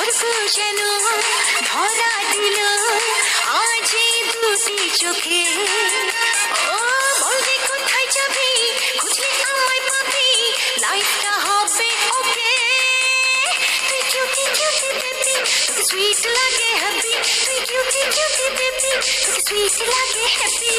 স্বর্গ যেন ধরা দিল আজ দুটি চোখে ও বলবি কোথায় যাবি খুঁজলে আমায় পাবি লাইফটা হবে ওকে তুই কিউটি কিউটি বেবি তোকে সুইট লাগে হ্যাপি তুই কিউটি কিউটি বেবি তোকে সুইট লাগে হ্যাপি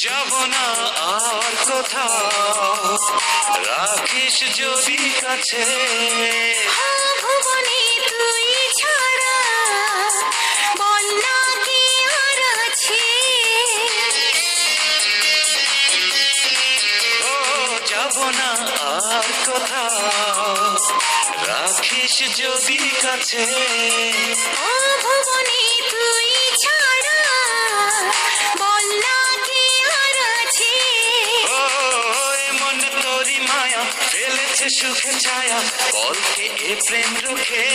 যাব না আর কোথাও। রাখিস যদি কাছে। যাব না আর কোথাও। রাখিস যদি কাছে। ও ভুবনে তুই ছাড়া বন্যা কি আর আছে। ও মন তোরি মায়া ফেলেছে সুখে ছায়া বলকে এ প্রেম রুখে।